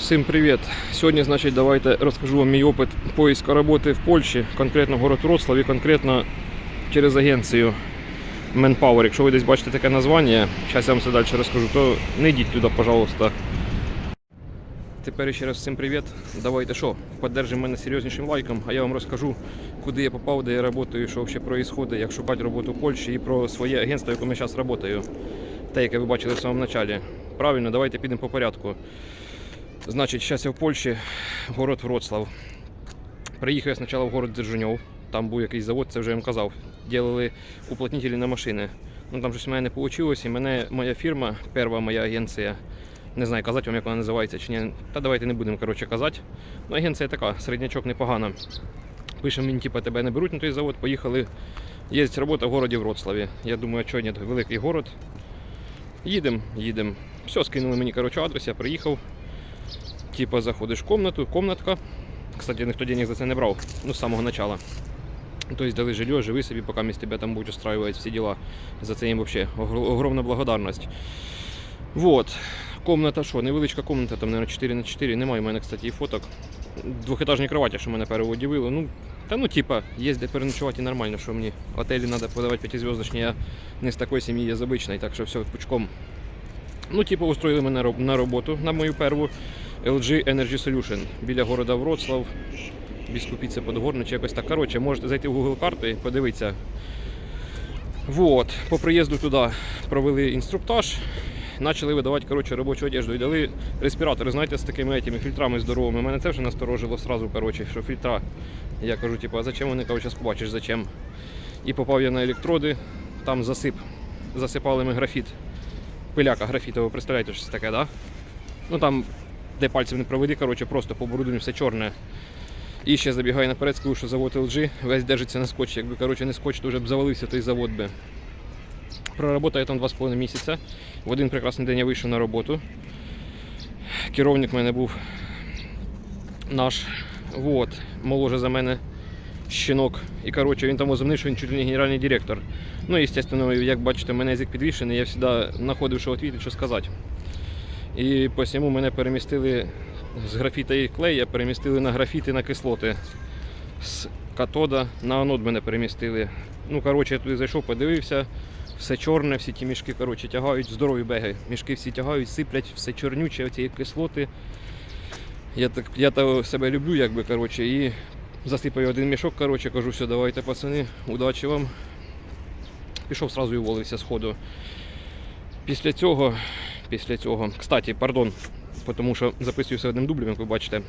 Всім привіт! Сьогодні, значить, давайте розкажу вам мій опит поиска роботи в Польщі, конкретно город Вроцлав і конкретно через агенцію Manpower. Якщо ви десь бачите таке названня, зараз я вам все далі розкажу, то не йдіть туди, пожалуйста. Тепер ще раз всім привіт. Давайте що, піддержимо мене серйознішим лайком, а я вам розкажу, куди я попав, де я працюю, що взагалі відбувається, як шукати роботу в Польщі і про своє агентство, в якому я зараз працюю. Те, яке ви бачили в самому початку. Правильно, давайте підемо по порядку. Значить, зараз я в Польщі, город Вроцлав. Приїхав я спочатку в город Держуньов. Там був якийсь завод, це вже я вам казав. Ділили уплотнителі на машини. Ну там щось в мене не вийшло, і мене моя фірма, перша моя агенція, не знаю, казати вам, як вона називається чи ні. Та давайте не будемо коротше, казати. Ну, агенція така, середнячок непогана. Пише мені, типу, тебе не беруть на той завод, поїхали. Є робота в городі Вроцлаві. Я думаю, що ні, великий город. Їдемо, їдемо. Все, скинули мені коротше, адрес, я приїхав. Типа заходиш в комнату, комнатка. Кстати, ніхто денег за це не брав, ну, з самого начала. Тобто дали жилье, живи собі, поки місь тебе там будуть устраивать всі діла. За це їм огр- огромна благодарність. Вот. Комната що, невеличка комната, там, наверное, 4 на 4 Немає в мене, кстати, і фоток. Двохетажні кроваті, що мене переодівили. Ну, та ну, типа, є де переночувати нормально, що мені готелі треба подавати п'ятизв'язочні, я не з такої сім'ї, я з так що все пучком. Ну, типу, устроїли мене на роботу на мою перву LG Energy Solution біля города Вроцлав. Біскупіться Подгорне чи якось так. Коротше, можете зайти в Google карти подивитися. Вот. По приїзду туди провели інструктаж, почали видавати коротше, робочу одежду і дали респіратори, знаєте, з такими этими фільтрами здоровими. Мене це вже насторожило сразу, коротше, що фільтра. Я кажу, типу, а зачем вони? Кажуть, зараз побачиш, зачем. І попав я на електроди, там засип. Засипали ми графіт. Пиляка графітова, представляєте, що це таке, да? Ну там, де пальцем не проведи, коротше, просто по бородуні все чорне. І ще забігаю наперед, скажу, що завод LG весь держиться на скотчі. Якби коротше, не скотч, то вже б завалився той завод би. Проработав я там 2,5 місяця. В один прекрасний день я вийшов на роботу. Керівник в мене був наш, вот, моложе за мене щінок. І коротше, він там возомнив, що він чуть ли не генеральний директор. Ну, і, звісно, як бачите, мене язик підвішений, я завжди знаходив, що відповідати, що сказати. І по всьому мене перемістили з графіта і клея, перемістили на графіти на кислоти. З катода на анод мене перемістили. Ну, коротше, я туди зайшов, подивився, все чорне, всі ті мішки коротше, тягають, здорові беги. Мішки всі тягають, сиплять, все чорнюче, оці кислоти. Я так я то себе люблю, якби, коротше, і засипаю один мішок, коротше, кажу, все, давайте, пацани, удачі вам. Пішов сразу і уволився з ходу. Після цього, після цього, кстати, пардон, тому що записуюся одним дублем, як ви бачите.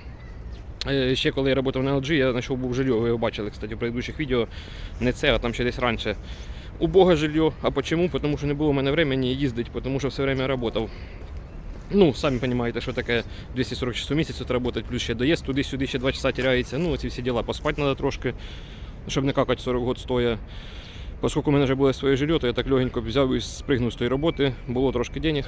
Е, Ще коли я працював на LG, я знайшов був жилье, ви його бачили, кстати, в предыдущих відео. Не це, а там ще десь раніше. Убоге жилье. А почему? Тому що не було в мене времени їздити, тому що все время працював. Ну, самі розумієте, що таке 240 часов місяць працювати, плюс ще доїзд, туди-сюди ще 2 часа теряється. Ну, ці всі діла. Поспати треба трошки, щоб не какати 40 год стоя. Оскільки у мене вже було своє жилье, то я так легенько взяв і спригнув з тої роботи, було трошки денег.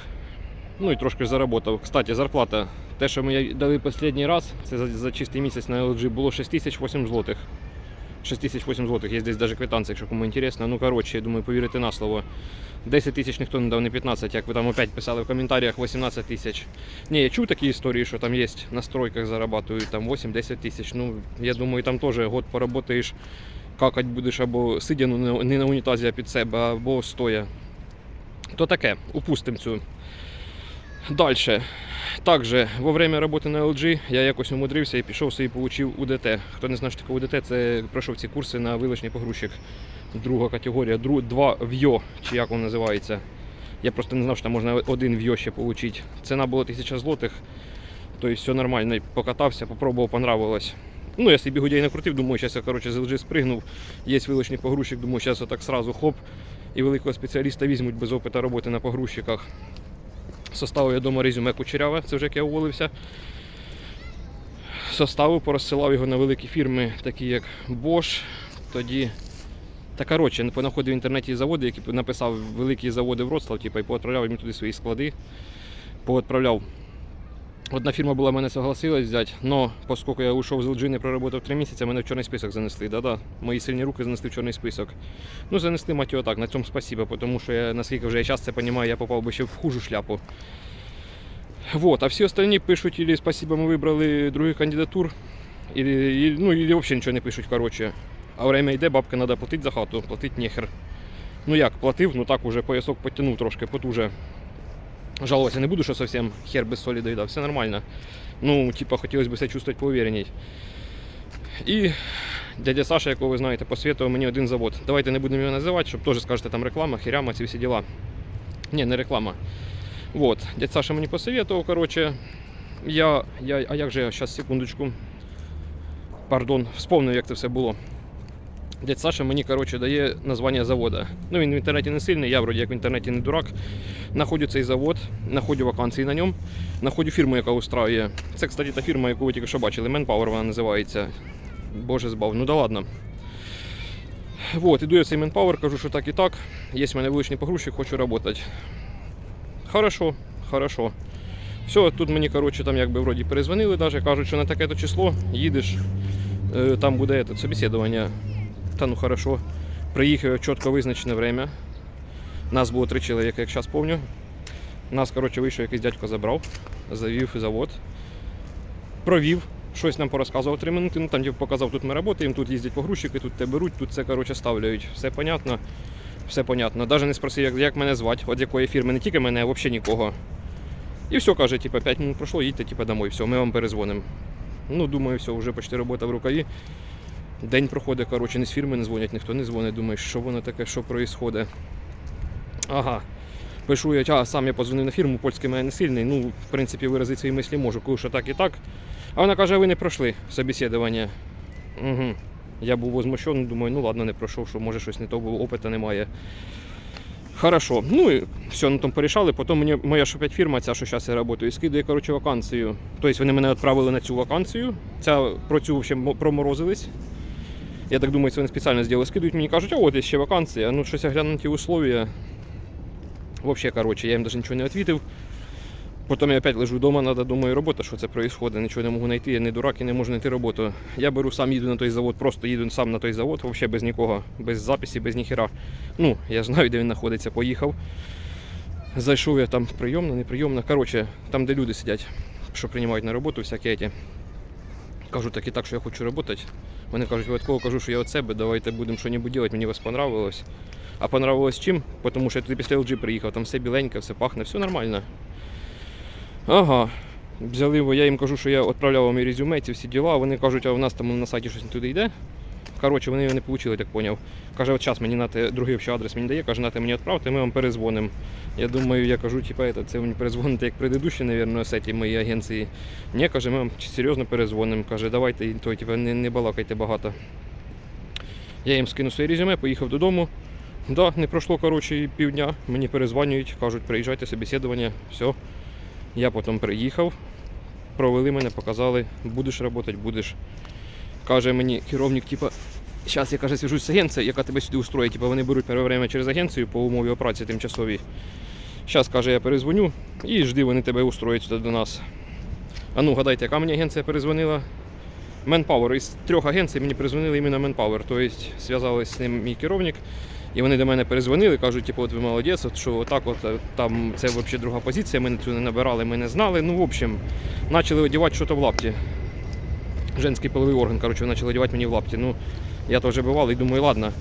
Ну і трошки заработав. Кстати, зарплата. Те, що мені дали останній раз, це за, за чистий місяць на LG, було 6008 злотих. 6008 злотих, є десь навіть квитанція, якщо кому інтересно. Ну, коротше, я думаю, повірити на слово. 10 тисяч ніхто не дав, не 15, як ви там опять писали в коментарях, 18 тисяч. Ні, я чув такі історії, що там є на стройках зарабатують там 8-10 тисяч. Ну, я думаю, там теж год поработаєш, какать будеш або сидя не на унітазі, а під себе, або стоя. То таке, упустимо цю. Далі. Також во время роботи на LG я якось умудрився і пішов собі отримав УДТ. Хто не знає, що таке УДТ, це пройшов ці курси на вилочний погрузчик. Друга категорія, дру, два вйо, чи як воно називається. Я просто не знав, що там можна один вйо ще отримати. Ціна була 1000 злотих. Тобто все нормально. Покатався, попробував, понравилось. Ну, я собі гудей накрутив, думаю, зараз я коротше, з LG спригнув. Є вилочний погрузчик, думаю, зараз отак сразу хоп. І великого спеціаліста візьмуть без опиту роботи на погрузчиках. Составив я думаю, резюме кучеряве, це вже як я уволився. Составу порозсилав його на великі фірми, такі як Bosch. Тоді. Та коротше, понаходив в інтернеті заводи, які написав великі заводи Вроцлав, типу, і поотправляв їм туди свої склади. Поотправляв. Одна фірма була мене согласилась взяти, але оскільки я ушов з LG, не проработав 3 місяці, мене в чорний список занесли. Да-да, мої сильні руки занесли в чорний список. Ну, занесли мать його так, на цьому спасибо, тому що я, наскільки вже я зараз це розумію, я попав би ще в хужу шляпу. Вот, а всі остальні пишуть, или спасибо, ми вибрали других кандидатур, или, ну, или взагалі нічого не пишуть, коротше. А время йде, бабки треба платити за хату, платити нехер. Ну як, платив, ну так уже поясок потягнув трошки, потуже. Жалуватися не буду, що зовсім хер без солі доїдав, все нормально. Ну, типа, хотілося б себе чувствувати поуверенней. І дядя Саша, якого ви знаєте, посвятував мені один завод. Давайте не будемо його називати, щоб теж скажете там реклама, хіряма, ці всі діла. Ні, не реклама. Вот, дядь Саша мені посоветував, короче. Я, я, а як же я, зараз, секундочку. Пардон, вспомнив, як це все було. Дядь Саша мені, короче, дає названня завода. Ну, він в інтернеті не сильний, я вроді як в інтернеті не дурак. Находю цей завод, находю вакансії на ньому, находю фірму, яка устраює. Це, кстати, та фірма, яку ви тільки що бачили, Manpower вона називається. Боже збав, ну да ладно. Вот, іду я в цей Manpower, кажу, що так і так. Є в мене вуличний погрузчик, хочу працювати. Хорошо, хорошо. Все, тут мені, коротше, там якби вроді перезвонили даже, кажуть, що на таке-то число їдеш, е, там буде это, собеседування. Та ну хорошо. Приїхав чітко визначене время. Нас було три чоловіка, як зараз пам'ятаю. Нас, коротше, вийшов якийсь дядько забрав, завів завод, провів, щось нам порозказував три минути. Ну там типу, показав, тут ми працюємо, тут їздять погрузчики, тут те беруть, тут це коротше ставляють. Все понятно. Все понятно. Навіть не спросив, як, як мене звати, от якої фірми, не тільки мене, а взагалі нікого. І все, каже, типу, 5 минут пройшло, їдьте типу, домой, все, ми вам перезвонимо. Ну, думаю, все, вже почти робота в рукаві. День проходить, коротше, ні з фірми не дзвонять, ніхто не дзвонить, думаю, що воно таке, що відбувається. Ага. Пишу я, а сам я позвонив на фірму, польський мене не сильний. Ну, в принципі, виразити свої мислі можу, кажу, що так і так. А вона каже, ви не пройшли собеседування. Угу. Я був возмущений, думаю, ну ладно, не пройшов, що може щось не то було, опиту немає. Хорошо. Ну і все, на тому порішали. Потім мені моя ж опять фірма, ця, що зараз я працюю, скидує коротше, вакансію. Тобто вони мене відправили на цю вакансію. Ця про цю ще проморозились. Я так думаю, це вони спеціально зробили. Скидують мені кажуть, а от є ще вакансія. Ну, щось я гляну ті условия. Вообще, короче, я їм навіть нічого не відповів. Потім я опять лежу вдома, треба, думаю, робота, що це відбувається, нічого не можу знайти, я не дурак і не можу знайти роботу. Я беру сам їду на той завод, просто їду сам на той завод, взагалі без нікого, без записі, без ніхіра. Ну, я знаю, де він знаходиться, поїхав. Зайшов я там прийомна, неприйомна. Коротше, там, де люди сидять, що приймають на роботу, всякі ті. Кажу так і так, що я хочу працювати. Вони кажуть, випадково кажу, що я від себе, давайте будемо щось робити, мені вас понравилось. А понравилось чим? Тому що я туди після LG приїхав, там все біленьке, все пахне, все нормально. Ага. Взяли, я їм кажу, що я відправляв вам резюме, ці всі діла. Вони кажуть, а у нас там на сайті щось не туди йде. Коротше, вони не отримали, так поняв. Каже, от час мені нате, другий ще адрес мені дає, каже, нате мені відправте, ми вам перезвонимо. Я думаю, я кажу, типа, це мені перезвоните як предыдущі, наверное, сеті моєї агенції. Ні, каже, ми вам серйозно перезвонимо. Каже, давайте то, типа, не, не балакайте багато. Я їм скину своє резюме, поїхав додому. Да, не пройшло коротше, півдня. Мені перезвонюють, кажуть, приїжджайте, собеседування, все. Я потім приїхав, провели мене, показали, будеш працювати, будеш. Каже мені керівник, типа, зараз я каже, свяжусь з агенцією, яка тебе сюди устроїть. Типа вони беруть перше время через агенцію по умові операції тимчасовій. Зараз каже, я перезвоню і жди, вони тебе устроять сюди до нас. А ну, гадайте, яка мені агенція перезвонила? Manpower. Із трьох агенцій мені перезвонили іменно Manpower. Тобто зв'язались з ним мій керівник. І вони до мене перезвонили, кажуть, типу, от ви молодець, от що отак, от е, там це взагалі друга позиція, ми цю не набирали, ми не знали. Ну, в общем, почали одягати щось в лапті. Женський половий орган, коротше, почали одягати мені в лапті. Ну, я теж бував і думаю, ладно.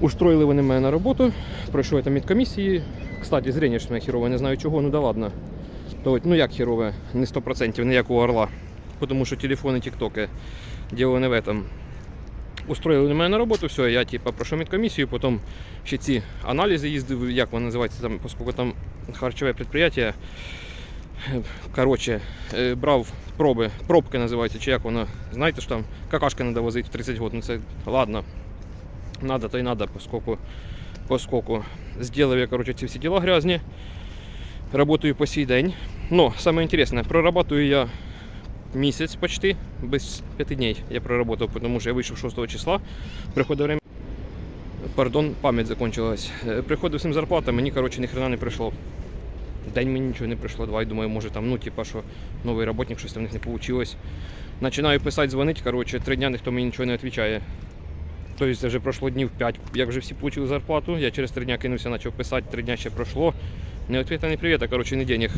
Устроїли вони мене на роботу, пройшов я там медкомісії. Кстати, зрення ж мене хірове, не знаю чого, ну да ладно. То, ну як хірове, не 100%, не як у Орла. Тому що телефони, тіктоки, діло не в этом. Устроїли мене на роботу, все, я типу, пройшов медкомісію, потім ще ці аналізи їздив, як вони називаються, там, оскільки там харчове підприємство. Коротше, е, брав проби, пробки називаються, чи як воно, знаєте ж там, какашки треба возити в 30 років, ну це ладно. Надо, то й надо, поскольку, поскольку сделав я, короче, ці всі діла грязні. Работаю по сей день. Но самое интересное, прорабатываю я месяц почти, без пяти дней я проработал, потому что я вышел 6 числа. Приходит время, пардон, память закончилась. Е, Приходив всім зарплата, мені, короче, ні хрена не прийшло. День мені нічого не прийшло, два, і думаю, може там, ну, типа, що новий работник, щось там в них не вийшло. Починаю писати, дзвонити, короче, три дня ніхто мені нічого не відповідає. Тобто вже пройшло днів 5, як вже всі отримали зарплату. Я через три дня кинувся, почав писати, три дня ще пройшло. Не відповіда, не привіта, короче, не денег.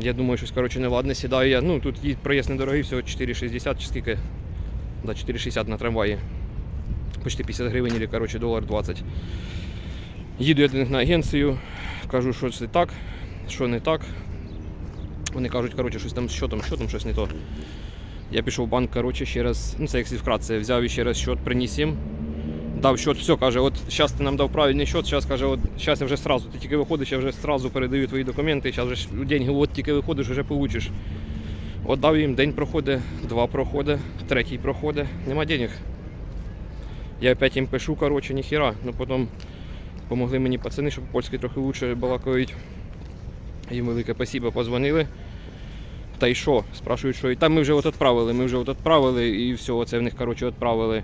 Я думаю, щось коротше неладне. Сідаю я. Ну тут проїзд недорогий, всього 4,60 чи скільки. Да, 4,60 на трамваї. Почти 50 гривень, або коротше, долар 20. Їду я до них на агенцію, кажу, що це так, що не так. Вони кажуть, коротше, щось там з щотом, що там щось не то. Я пішов в банк, коротше, ще раз, ну це як вкратце, взяв ще раз счет, приніс їм. Дав счет, все, каже, от зараз ти нам дав правильний счет, зараз каже, от зараз я вже сразу, ти тільки виходиш, я вже сразу передаю твої документи, зараз вже ж деньги, от тільки виходиш, вже получиш. От дав їм, день проходить, два проходить, третій проходить, нема денег. Я опять їм пишу, коротше, ніхіра. Ну потім помогли мені пацани, щоб польський трохи лучше балакають. Їм велике спасибо, позвонили. Та й що? Спрашують, що і там ми вже от відправили, ми вже от відправили і все, оце в них коротше відправили.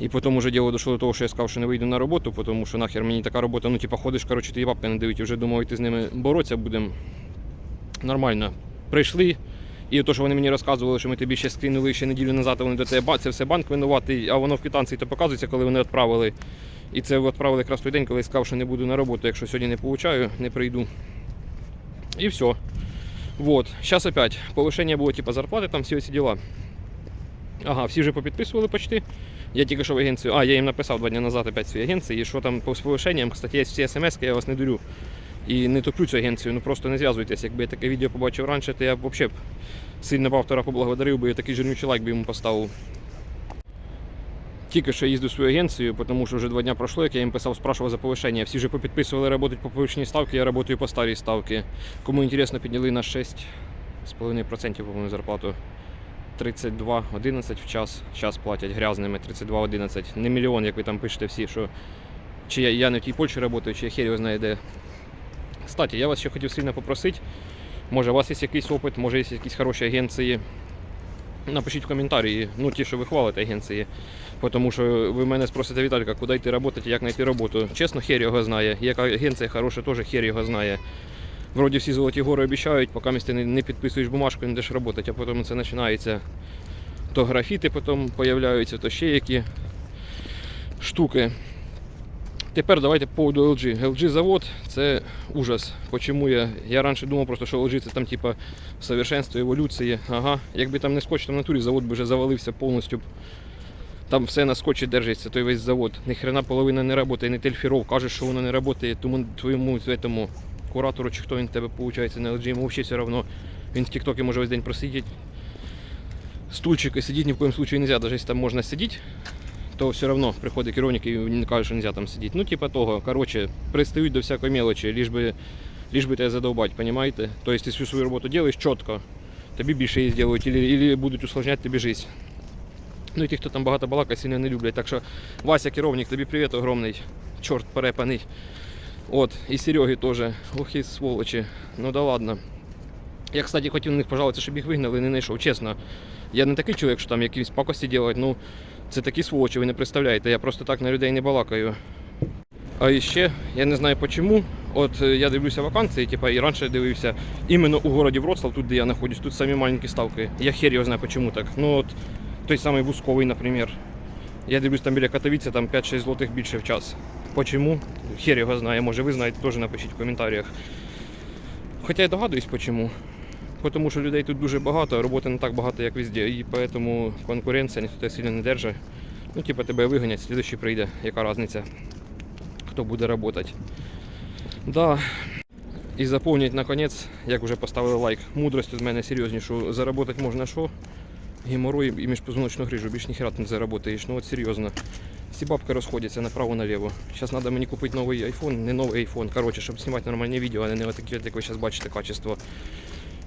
І потім уже діло дійшло до того, що я сказав, що не вийду на роботу, тому що нахер мені така робота, ну типа ходиш, коротше, ти бабки не дають, вже думав, йти з ними боротися будемо. Нормально. Прийшли, і то, що вони мені розказували, що ми тобі ще скинули ще неділю назад, вони до тебе це все банк винуватий, а воно в квитанції то показується, коли вони відправили. І це відправили якраз той день, коли я сказав, що не буду на роботу, якщо сьогодні не получаю, не прийду. І все. Вот. Сейчас опять повышение было типа зарплаты, там всі ці діла. Ага, всі вже попідписували почти. Я тільки що в агенцію. А, я їм написав два дні назад опять свій агенції. І що там по з повишенням, кстати, є всі смс, я вас не дурю. І не топлю цю агенцію, ну просто не зв'язуйтесь. Якби я таке відео побачив раніше, то я б взагалі сильно б автора поблагодарив би і такий жирнючий лайк би йому поставив. Тільки що їздив свою агенцію, тому що вже два дні пройшло, як я їм писав, спрашував за повишення. Всі вже попідписували працювати по повищеній ставці, я працюю по старій ставці. Кому інтересно, підняли на 6,5% по-моєму, зарплату. 32,11 в час. Час платять грязними 32,11. Не мільйон, як ви там пишете всі, що чи я, я не в тій Польщі працюю, чи я хер його знає де. Кстати, я вас ще хотів сильно попросити. Може, у вас є якийсь опит, може є якісь хороші агенції. Напишіть в коментарі, ну ті, що ви хвалите агенції. Тому що ви мене спросите, Віталька, куди йти працювати, як знайти роботу. Чесно, хер його знає. Яка агенція хороша, теж хер його знає. Вроді всі золоті гори обіцяють, поки ти не, підписуєш бумажку, не йдеш працювати, а потім це починається. То графіти потім появляються, то ще які штуки. Тепер давайте по поводу LG. LG завод це ужас. Почому я? Я раніше думав просто, що LG це там типа совершенство, еволюції. Ага. Якби там не скотч, там в натурі завод би вже завалився повністю. Там все на скотчі держиться, той весь завод. Ні хрена половина не працює, не тельфіров. Кажеш, що воно не працює, тому твоєму этому, куратору чи хто він тебе виходить на LG, йому взагалі все одно. Він в тіктокі може весь день просидіти. Стульчики сидіти ні в коєму случаю не можна, навіть там можна сидіти, то все одно приходить керівник і він каже, що не можна там сидіти. Ну, типа того, коротше, пристають до всякої мелочі, ліж би, ліж би тебе задовбати, розумієте? Тобто ти всю свою роботу робиш чітко, тобі більше її зроблять, або будуть усложняти тобі життя. Ну і ті, хто там багато балака, сильно не люблять. Так що, Вася, керівник, тобі привіт огромний, чорт перепаний. От, і Сереги теж. Ох і сволочі. Ну да ладно. Я, кстати, хотів на них пожалуватися, щоб їх вигнали, не знайшов. Чесно. Я не такий чоловік, що там якісь пакості робити. Ну, це такі сволочі, ви не представляєте. Я просто так на людей не балакаю. А ще, я не знаю чому. От е, я дивлюся вакансії, типа, і раніше дивився іменно у городі Вроцлав, тут де я знаходжусь, тут самі маленькі ставки. Я хер його знаю чому так. Ну от той самий Вузковий, наприклад. Я дивлюсь там біля Катовіця, там 5-6 злотих більше в час. Почему? Хер його знає, може ви знаєте, теж напишіть в коментарях. Хоча я догадуюсь почему. Тому що людей тут дуже багато, роботи не так багато, як везде. І тому конкуренція ніхто тебе сильно не держить. Ну, типа тебе виганять, слідуючий прийде, яка різниця, хто буде працювати. Да. І заповніть наконець, як вже поставили лайк, мудрості з мене серйознішу. Заработати можна що? Геморрой і міжпозвоночну грижу, більш ніхера не заработаєш. Ну от серйозно. Всі бабки розходяться направо-наліво. Зараз треба мені купити новий iPhone, не новий iPhone, коротше, щоб знімати нормальні відео, а не такі, як ви зараз бачите, качество.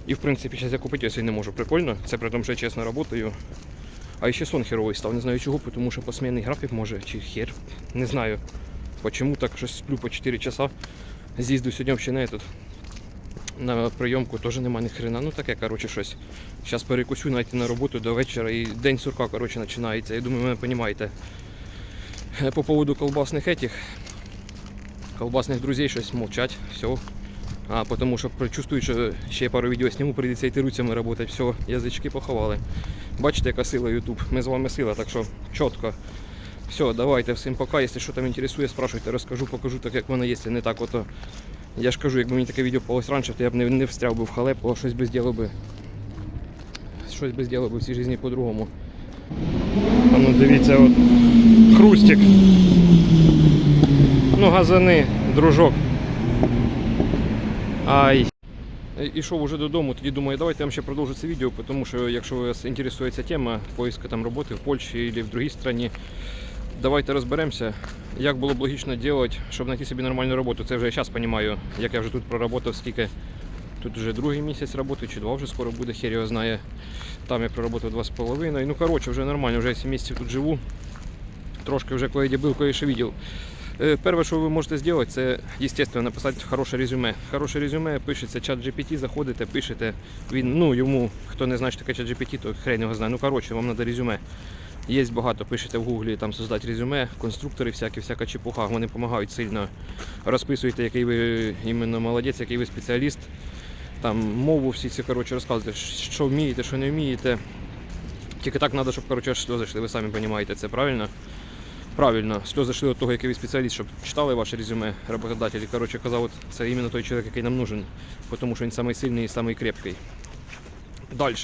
І в принципі зараз я купити його не можу. Прикольно, це при тому, що я чесно працюю. А ще сон херовий став, не знаю чого, тому що посмінний графік може, чи хер. Не знаю. Почему так щось сплю по 4 часа. З'їздив сьогодні взагалі на, этот, на прийомку, теж нема ні хрена. Ну таке, коротше, щось. Зараз перекусю найти на роботу до вечора і день сурка, коротше, починається. Я думаю, ви розумієте. Е, По поводу колбасних этих, колбасних друзей щось мовчать, все. А, потому що чувствую, що ще пару відео зніму, прийдеться йти руцями працювати. Все, язички поховали. Бачите, яка сила YouTube. Ми з вами сила, так що чітко. Все, давайте, всім пока. Якщо що там інтересує, спрашивайте, розкажу, покажу так, як воно є, не так ото Я ж кажу, якби мені таке відео попалось раніше, то я б не, не встряв би в халепу, а щось би зробив би. Щось би зробив би в цій житті по-другому. А ну дивіться, от хрустик. Ну, газани, дружок. Ай. Ішов уже додому, тоді думаю, давайте я вам ще продовжу це відео, тому що якщо вас інтересує ця тема поиска там роботи в Польщі або в другій країні, давайте розберемося, як було б логічно робити, щоб знайти собі нормальну роботу. Це вже я зараз розумію, як я вже тут проработав, скільки тут вже другий місяць роботи, чи два вже скоро буде, хер його знає. Там я проработав два з половиною. Ну коротше, вже нормально, вже 7 місяців тут живу. Трошки вже кое-де був, кое-що видів. Е, Перше, що ви можете зробити, це, звісно, написати хороше резюме. Хороше резюме пишеться чат GPT, заходите, пишете. Він, ну, йому, хто не знає, що таке чат GPT, то хрен його знає. Ну, коротше, вам треба резюме. Є багато, пишете в гуглі там создати резюме, конструктори всякі, всяка чепуха, вони допомагають сильно. Розписуєте, який ви іменно молодець, який ви спеціаліст. Там мову всі ці коротше, розказуєте, що вмієте, що не вмієте. Тільки так треба, щоб коротше, сльози ви самі розумієте, це правильно? Правильно, сльози йшли від того, який ви спеціаліст, щоб читали ваше резюме роботодатель. І, коротше, казав, от це іменно той чоловік, який нам нужен, тому що він самий сильний і самий крепкий. Далі.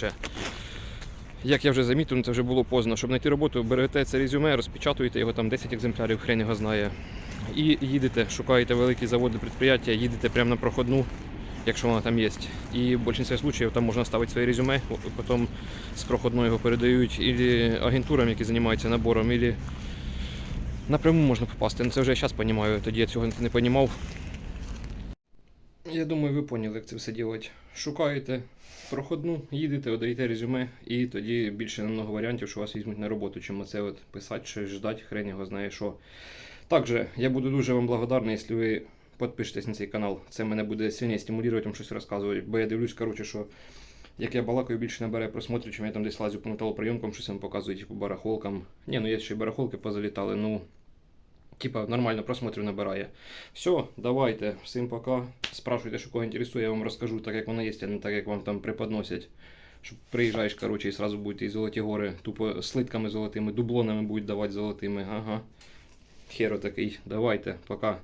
Як я вже замітив, ну, це вже було поздно. Щоб знайти роботу, берете це резюме, розпечатуєте його там 10 екземплярів, хрен його знає. І їдете, шукаєте великі заводи, підприємства, їдете прямо на проходну, якщо вона там є. І в більшості випадків там можна ставити своє резюме, потім з проходної його передають і агентурам, які займаються набором, і напряму можна попасти. Ну це вже я зараз розумію, тоді я цього не розумів. Я думаю, ви поняли, як це все робити. Шукаєте проходну, їдете, одаєте резюме, і тоді більше намного варіантів, що вас візьмуть на роботу, чим оце от писати, щось ждати, хрен його знає що. Також я буду дуже вам благодарний, якщо ви підпишетесь на цей канал. Це мене буде сильніше стимулювати вам щось розказувати. Бо я дивлюсь, коротше, що як я балакаю, більше набере просмотрів, чим я там десь лазю по металоприйомкам, щось вам показую, типу барахолкам. Ні, ну є ще й барахолки позалітали, ну. Типа нормально просмотрів набирає. Все, давайте. Всім пока. Спрашуйте, що кого інтересує, я вам розкажу так, як воно є, а не так, як вам там преподносять. Щоб приїжджаєш, коротше, і сразу будуть золоті гори, тупо слитками золотими, дублонами будуть давати золотими. Ага. Херо такий. Давайте, пока.